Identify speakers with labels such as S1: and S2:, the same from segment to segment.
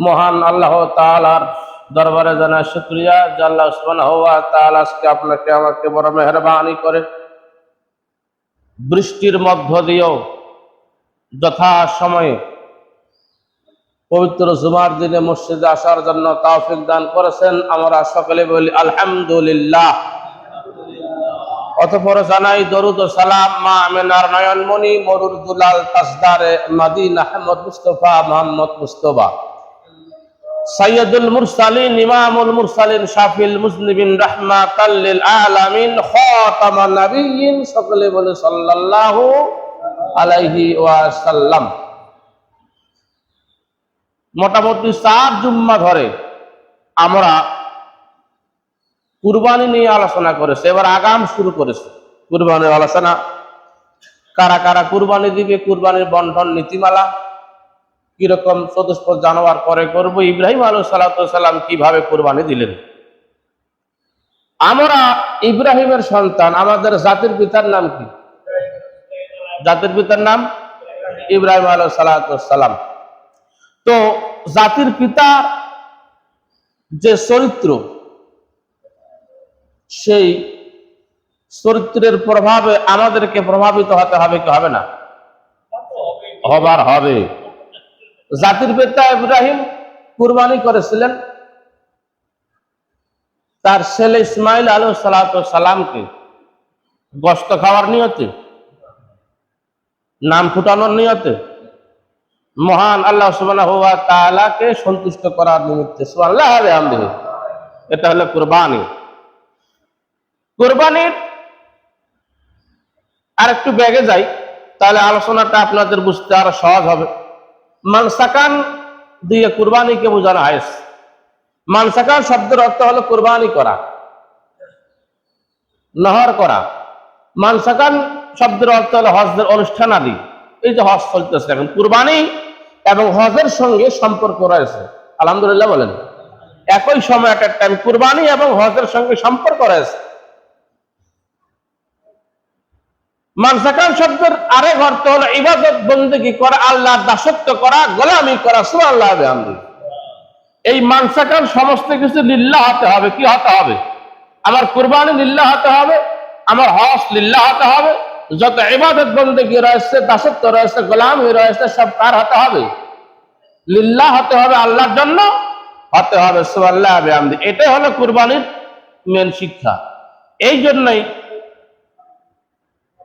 S1: মহান আল্লাহ তাআলার দরবারে জানা শুক্রিয়া। যে আল্লাহ সুবহানাহু ওয়া তাআলা আজকে আপনাকে আমাকে বড় মেহরবানি করে। বৃষ্টির মধ্য দিয়েও যথা সময়ে পবিত্র জুমার দিনে মসজিদে আসার জন্য তৌফিক দান করেছেন। আমরা সকলে বলি আলহামদুলিল্লাহ। অতঃপর জানাই দরুদ ও সালাম মা আমেনার নয়নমণি, মরুর দুলাল তাসদারে মাদিন আহমদ মুস্তফা, মোহাম্মদ মুস্তফা। সৈয়দুল মুরসালিন, ইমামুল মুরসালিন শাফিল মুসলিমিন রাহমাতাল লিল আলামিন খাতামান নাবিয়িন সকলে বলে সাল্লাল্লাহু আলাইহি ওয়াসাল্লাম। মোটামুটি চার জুম্মা ধরে আমরা কুরবানি নিয়ে আলোচনা করেছে, এবার আগাম শুরু করেছে। কুরবানির আলোচনা, কারা কারা কুরবানি দিবে কুরবানির বন্ধন নীতিমালা কীরকম চতুষ্প জানোয়ার পরে করব? ইব্রাহিম আলু সালাম কীভাবে কুরবানি দিলেন? আমরা ইব্রাহিমের সন্তান, আমাদের জাতির পিতার নাম কি? জাতির পিতার নাম ইব্রাহিম আলু সালাম। তো জাতির পিতা যে চরিত্র, সেই চরিত্রের প্রভাবে আমাদেরকে প্রভাবিত হতে হবে কি? হবে না? হবার হবে। জাতির পিতা ইব্রাহিম কুরবানি করেছিলেন। তার ছেলে ইসমাইল আলু সালামকে গস্ত খাওয়ার নিয়তে, নাম ফুটানোর নিয়তে মহান আল্লাহ তালাকে সন্তুষ্ট করার নিমিত্তে আলহামদুলিল্লাহ এটা হলো কুরবানি। কোরবানির আর একটু ব্যাগে যাই, তাহলে আলোচনাটা আপনাদের বুঝতে আরও সহজ হবে। মানসাকান দিয়ে কুরবানিকে বোঝানো হয়েছে। মানসাকান শব্দের অর্থ হলো কুরবানি করা, নহর করা। মানসাকান শব্দের অর্থ হলো হজদের অনুষ্ঠান আদি। এই যে হজ চলতেছে, এখন কুরবানি এবং হজের সঙ্গে সম্পর্ক রয়েছে। আলহামদুলিল্লাহ বলেন। একই সময় একটা টাইম কুরবানি এবং হজের সঙ্গে সম্পর্ক রয়েছে। মানসাকান শব্দের আরেক অর্থ হলো ইবাদত বন্দী করা, আল্লাহর দাসত্ব করা, গোলামি করা সুর আল্লাহ এই মানসাকান সমস্ত কিছু লিল্লা হতে হবে। কি হতে হবে? আমার কুরবানি লিল্লা হতে হবে, আমার হস লিল্লা হতে হবে, যত ইবাদত বন্দী রয়েছে, দাসত্ব রয়েছে, গোলামি রয়েছে, সব কার হতে হবে। লিল্লা হতে হবে আল্লাহর জন্য, হতে হবে সুআল্লাহ আমদি এটাই হলো কুরবানির মেন শিক্ষা। এই জন্যই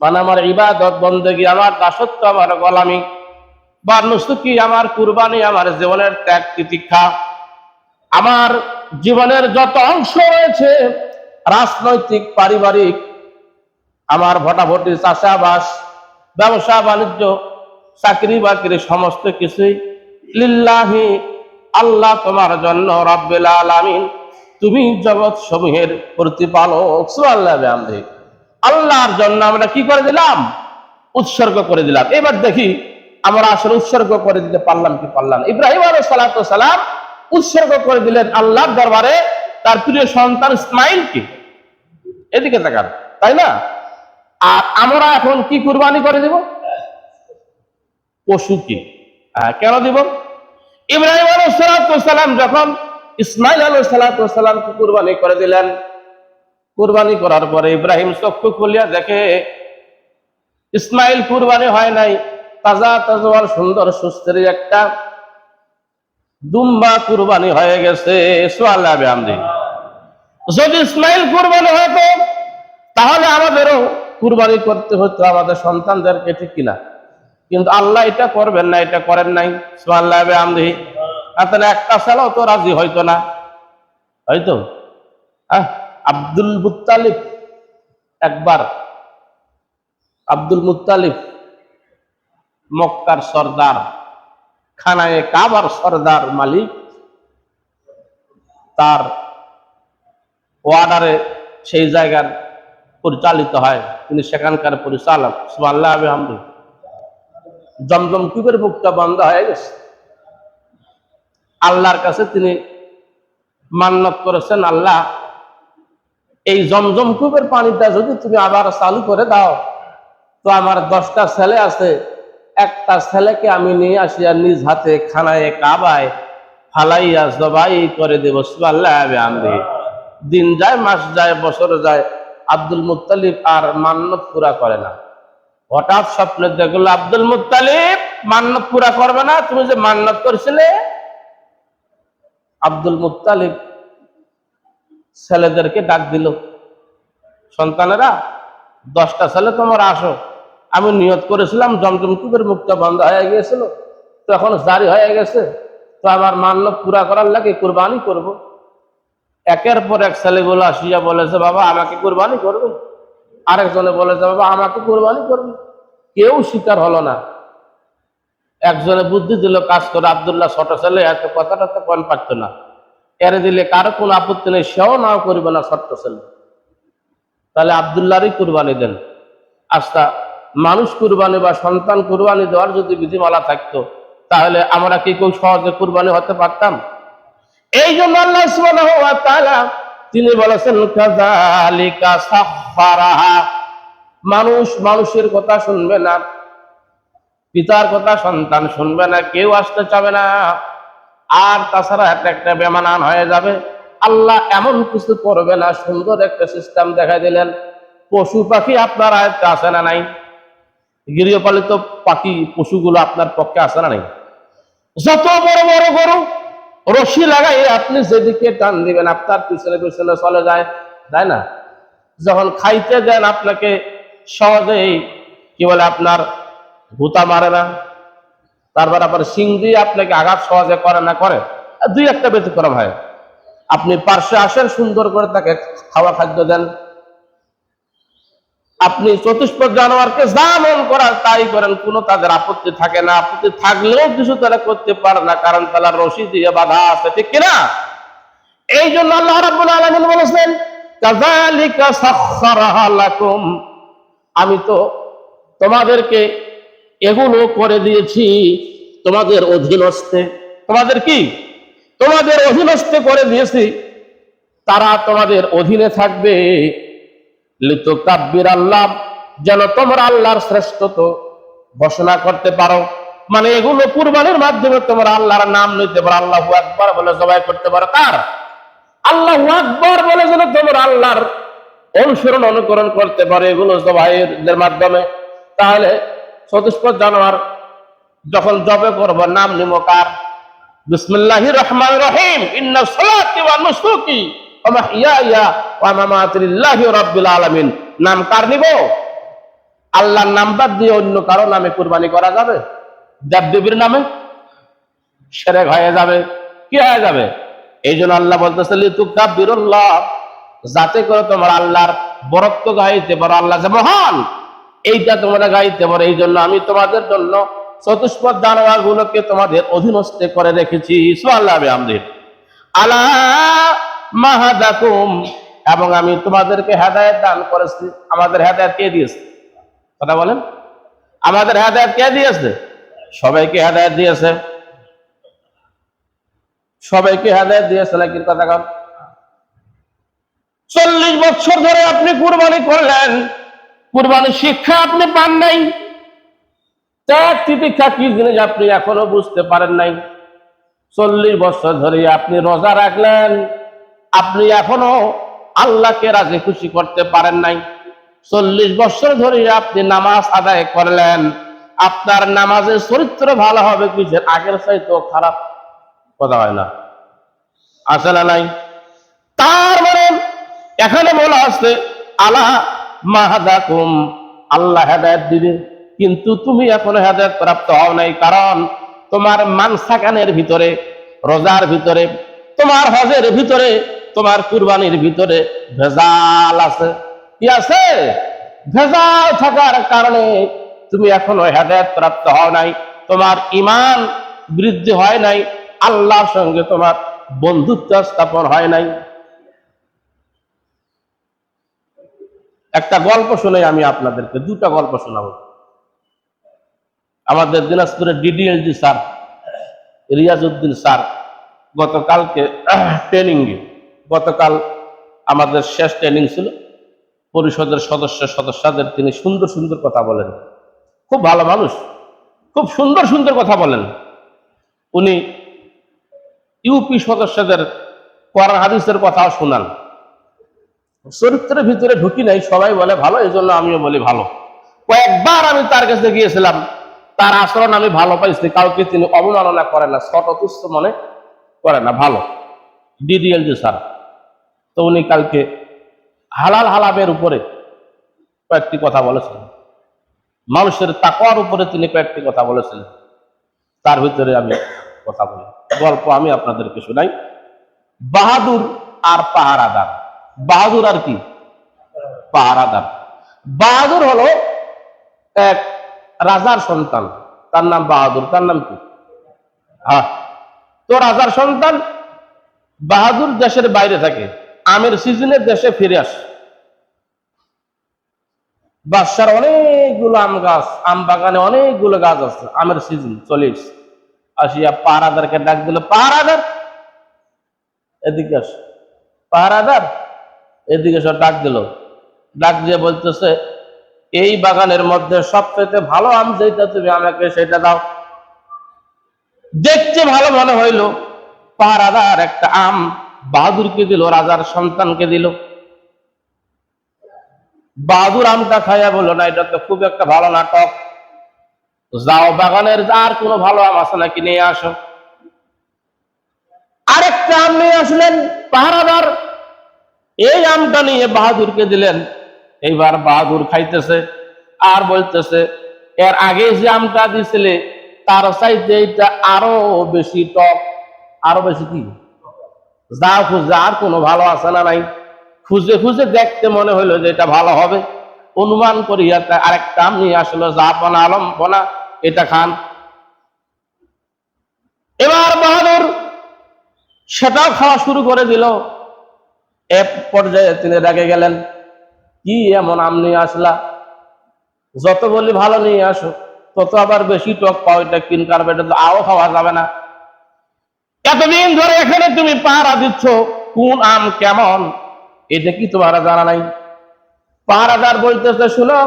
S1: মানে আমার ইবাদত বন্দেগি, আমার দাসত্ব, আমার গোলামি বা নুসুকি আমার কুরবানি, আমার জীবনের ত্যাগ তিতিক্ষা। আমার জীবনের যত অংশ রয়েছে, রাজনৈতিক, পারিবারিক, আমার ভোটাভুটি, চাষাবাস, ব্যবসা, বাণিজ্য, চাকরি, বাকরি, সমস্ত কিছুই লিল্লাহি আল্লাহ তোমার জন্য রব্বিল আলামিন। তুমি জগৎ সমূহের প্রতিপালক আমদি আল্লাহর জন্য আমরা কি করে দিলাম? উৎসর্গ করে দিলাম। এবার দেখি আমরা আসলে উৎসর্গ করে দিতে পারলাম কি পারলাম। ইব্রাহিম আলহ সালাম উৎসর্গ করে দিলেন আল্লাহর দরবারে। তার প্রিয় সন্তান ইসমাইলকে এদিকে তাকান তাই না? আর আমরা এখন কি কুরবানি করে দিব? পশুকে হ্যাঁ, কেন দিব? ইব্রাহিম আলহ সালাম যখন ইসমাইল আলহ সালামকে কুরবানি করে দিলেন কুরবানি করার পরে ইব্রাহিম চক্ষু খুলিয়া দেখে, ইসমাইল কুরবানি হয় নাই। তাজা তাজওয়াল, সুন্দর, সুস্থের একটা দুম্বা কুরবানি হয়ে গেছে। যদি ইসমাইল কুরবানি হতো, তাহলে আমাদেরও কুরবানি করতে হতো, আমাদের সন্তানদেরকে, ঠিক কিনা? কিন্তু আল্লাহ এটা করবেন না, এটা করেন নাই। সোয়াল্লাহ আমদি তাহলে একটা সালও তো রাজি হইতো না। হয়তো? হ্যাঁ আব্দুল মুতালিব একবার। আব্দুল মুতালিব মক্কার সর্দার, খানায় কাবার সর্দার মালিক। তার ওয়ার্ডারে সেই জায়গার পরিচালিত হয়, তিনি সেখানকার পরিচালক। সুবহানাল্লাহ, আলহামদুলিল্লাহ। জমজম কূপের মুখটা বন্ধ হয়ে গেছে। আল্লাহর কাছে তিনি মান্নত করেছেন, আল্লাহ এই জমজম কূপের পানিটা যদি তুমি আবার চালু করে দাও, তো আমার দশটা ছেলে আছে। একটা ছেলেকে আমি নিয়ে আসিয়া নিজ হাতে খানায় কাবায় ফালাইয়া জবাই করে দেব সুবাল্লাহ আমি দিন যায়, মাস যায়, বছর যায়, আব্দুল মুত্তালিব আর মান্নত পুরা করে না। হঠাৎ স্বপ্নে দেখল, আব্দুল মুত্তালিব, মান্নত পুরা করবে না, তুমি যে মান্নত করেছিলে? আব্দুল মুত্তালিব ছেলেদেরকে ডাক দিল। সন্তানেরা, দশটা ছেলে তোমার আসো। আমি নিয়ত করেছিলাম, জমজম মুখটা বন্ধ হয়ে গিয়েছিল। তো এখন জারি হয়ে গেছে। তো আমার মান্য পুরা করার লাগে কোরবানি করব। একের পর এক ছেলেগুলো আসিয়া বলেছে, বাবা, আমাকে কোরবানি করবে। আরেকজনে বলেছে, বাবা, আমাকে কোরবানি করবে। কেউ স্বীকার হলো না। একজনে বুদ্ধি দিল, কাজ করে, আবদুল্লাহ ছোট ছেলে, এত কথাটা তো কন পারতো না। এরে দিলে কারও কোনো আপত্তি নেই, সেও নাও করবে না ছোট্ট ছেলে। তাহলে আবদুল্লাহরই কুরবানি দেন। আচ্ছা মানুষ কুরবানি বা সন্তান কুরবানি দেওয়ার যদি বিধিমালা থাকতো, তাহলে আমরা কি কেউ সহজে কুরবানি হতে পারতাম? এই জন্য আল্লাহ তিনি বলেছেন মানুষ মানুষের কথা শুনবে না, পিতার কথা সন্তান শুনবে না, কেউ আসতে চাবে না। আর তাছাড়া একটা একটা বেমানান হয়ে যাবে। আল্লাহ এমন কিছু করবে না, সুন্দর একটা সিস্টেম দেখা দিলেন। পশু পাখি আপনার আয়ত্তে আসে না নাই? গৃহপালিত পাখি, পশুগুলো আপনার পক্ষে আসে না নাই? যত বড় বড় গরু, রশি লাগাই আপনি যেদিকে টান দিবেন, আপনার পিছনে পিছনে চলে যায়, তাই না? যখন খাইতে দেন আপনাকে, সহজেই, কি বলে, আপনার ভূতা মারে না। তারপর আবার সিং দিয়ে আপনাকে আঘাত সহজে করে না করে। দুই একটা ব্যতিক্রম হয়। আপনি পার্শ্বে আসেন, সুন্দর করে তাকে খাওয়া খাদ্য দেন। আপনি চতুষ্প জানোয়ারকে যা মন করার তাই করেন, কোনো তাদের আপত্তি থাকে না। আপত্তি থাকলেও কিছু তারা করতে পারে না, কারণ তারা রশি দিয়ে বাধা আছে, ঠিক কিনা? এই জন্য আল্লাহ রাব্বুল আলামিন বলেছেন, কাযালিকা লাকুম। আমি তো তোমাদেরকে এগুলো করে দিয়েছি তোমাদের অধীনস্থে। তোমাদের কি? তোমাদের অধীনস্থে করে দিয়েছি। তারা তোমাদের অধীনে থাকবে। লিত কাব্বির আল্লাহ যেন তোমরা আল্লাহর শ্রেষ্ঠত্ব ঘোষণা করতে পারো। মানে এগুলো কুরবানির মাধ্যমে তোমরা আল্লাহর নাম নিতে পারো। আল্লাহ আকবার বলে জবাই করতে পারো। কার? আল্লাহ আকবার বলে যেন তোমরা আল্লাহর অনুসরণ, অনুকরণ করতে পারো এগুলো জবাইয়ের মাধ্যমে। তাহলে চতুষ্পদ জানোয়ার যখন জবে করব, নাম নিমো কার? বিসমিল্লাহির রহিম। সালাতি ওয়া নুসুকি ওয়া মাহইয়ায়া ওয়া মামাতি লিল্লাহি রাব্বিল আলামিন। নাম কার নিব? আল্লাহর নাম বাদ দিয়ে অন্য কারও নামে কুরবানি করা যাবে? দেবদেবীর নামে? সেরেক হয়ে যাবে। কি হয়ে যাবে? এই জন্য আল্লাহ বলতেছে যাতে করে তোমার আল্লাহর বরত্ব গাইতে পারো। আল্লাহ যে মহান। এইটা তোমরা গাইতে পারো, এই জন্য আমি তোমাদের জন্য চতুষ্পদ জানোয়ার গুলোকে তোমাদের অধীনস্থে করে রেখেছি। সোয়াল্লাহ আমাদের আলা মাহাদাকুম। এবং আমি তোমাদেরকে হেদায়ত দান করেছি। আমাদের হেদায়ত কে দিয়েছে? কথা বলেন। আমাদের হেদায়ত কে দিয়েছে? সবাইকে হেদায়ত দিয়েছে। সবাইকে হেদায়ত দিয়েছে, নাকি কথা কন? চল্লিশ বছর ধরে আপনি কুরবানি করলেন। কুরবানি শিক্ষা আপনি পান নাই। ত্যাগ তিতিক্ষা কি জিনিস আপনি এখনও বুঝতে পারেন নাই। চল্লিশ বছর ধরে আপনি রোজা রাখলেন, আপনি এখনও আল্লাহকে রাজি খুশি করতে পারেন নাই। চল্লিশ বছর ধরে আপনি নামাজ আদায় করলেন, আপনার নামাজের চরিত্র ভালো হবে কি যে আগের চাইতো খারাপ? কথা হয় না। না নাই? তার মানে এখানে বলা আছে, আল্লাহ মাহাদাকুম, আল্লাহ হেদায়ত দিবে। কিন্তু তুমি এখনও হেদায়ত প্রাপ্ত হও নাই, কারণ তোমার মানসাকানের ভিতরে, রোজার ভিতরে, তোমার হজের ভিতরে, তোমার কুরবানির ভিতরে ভেজাল আছে। কি আছে? ভেজাল থাকার কারণে তুমি এখনও হেদায়ত প্রাপ্ত হও নাই, তোমার ইমান বৃদ্ধি হয় নাই, আল্লাহর সঙ্গে তোমার বন্ধুত্ব স্থাপন হয় নাই। একটা গল্প শুনে আমি আপনাদেরকে, দুটা গল্প শোনাবো। আমাদের দিনাজপুরের ডিডিএলজি স্যার, রিয়াজউদ্দিন স্যার, গতকালকে ট্রেনিং গতকাল আমাদের শেষ ট্রেনিং ছিল, পরিষদের সদস্য সদস্যদের তিনি সুন্দর সুন্দর কথা বলেন। খুব ভালো মানুষ, খুব সুন্দর সুন্দর কথা বলেন। উনি ইউপি সদস্যদের কোরআন হাদিসের কথাও শোনান। চরিত্রের ভিতরে ঢুকি নাই, সবাই বলে ভালো এই জন্য আমিও বলি ভালো। কয়েকবার আমি তার কাছে গিয়েছিলাম, তার আচরণ আমি ভালো পাইছি, কাউকে তিনি অবমাননা করেন না ছোট মনে করে না, ভালো। ডিডিএল জি স্যার, তো উনি কালকে হালাল হালামের উপরে কয়েকটি কথা বলেছেন। মানুষের তাকওয়ার উপরে তিনি কয়েকটি কথা বলেছিলেন। তার ভিতরে আমি কথা বলি। গল্প আমি আপনাদেরকে শোনাই। বাহাদুর আর পাহারাদার। বাহাদুর আর কি? পাহারাদার। বাহাদুর হলো এক রাজার সন্তান। তার নাম বাহাদুর। তার নাম কি? হ্যাঁ তো রাজার সন্তান বাহাদুর দেশের বাইরে থাকে। আমের সিজনে দেশে ফিরে আসে। বাদশার অনেকগুলো আম গাছ, আম বাগানে অনেকগুলো গাছ আছে। আমের সিজন চলে এসছে। আসিয়া পাহারাদারকে ডাক দিল, পাহারাদার! এদিকে আস। পাহারাদার এদিকে সব ডাক দিল। ডাক দিয়ে বলতেছে, এই বাগানের মধ্যে সবচেয়ে ভালো আম যেটা তুমি আমাকে সেটা দাও। দেখতে ভালো মনে হইল, পাহারাদার একটা আম বাহাদুরকে দিল, রাজার সন্তানকে দিল। বাহাদুর আমটা খাইয়া বলল, না, এটা তো খুব একটা ভালো নাটক। যাও বাগানের আর কোনো ভালো আম আছে নাকি নিয়ে আসো। আরেকটা আম নিয়ে আসলেন পাহারাদার। এই আমটা নিয়ে বাহাদুরকে দিলেন। এইবার বাহাদুর খাইতেছে আর বলতেছে, এর আগে যে আমটা দিছিলে, তার চাইতে এইটা আরও বেশি টক। আরও বেশি কি? যা খুঁজে, আর কোনো ভালো আছে না নাই। খুঁজে খুঁজে দেখতে মনে হইল যে এটা ভালো হবে। অনুমান করিয়া আরেকটা আম নিয়ে আসলো যা বনা আলম বনা, এটা খান। এবার বাহাদুর সেটাও খাওয়া শুরু করে দিল। এক পর্যায়ে তিনি রেগে গেলেন, কি এমন আম নিয়ে আসলা? যত বলি ভালো নিয়ে আসো, তত আবার বেশি টক পাও, এটা কিন কারবে এটা তো আও খাওয়া যাবে না। এতদিন ধরে এখানে তুমি পাহারা দিচ্ছ, কোন আম কেমন? এটা কি তোমার জানা নাই? পাহারাদার বলতেছে, শুনো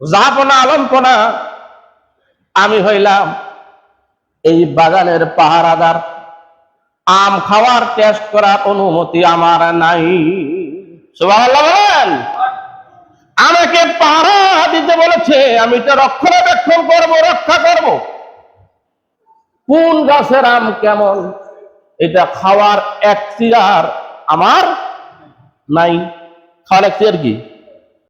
S1: যাপনা আলম্পনা, আমি হইলাম এই বাগানের পাহারাদার। আম খাওয়ার টেস্ট করার অনুমতি আমার নাই। আমাকে পাহারা দিতে বলেছে, আমি এটা রক্ষণাবেক্ষণ করব, রক্ষা করব। কোন গাছের আম কেমন? এটা খাওয়ার এখতিয়ার আমার নাই। খাওয়ার এখতিয়ার কি?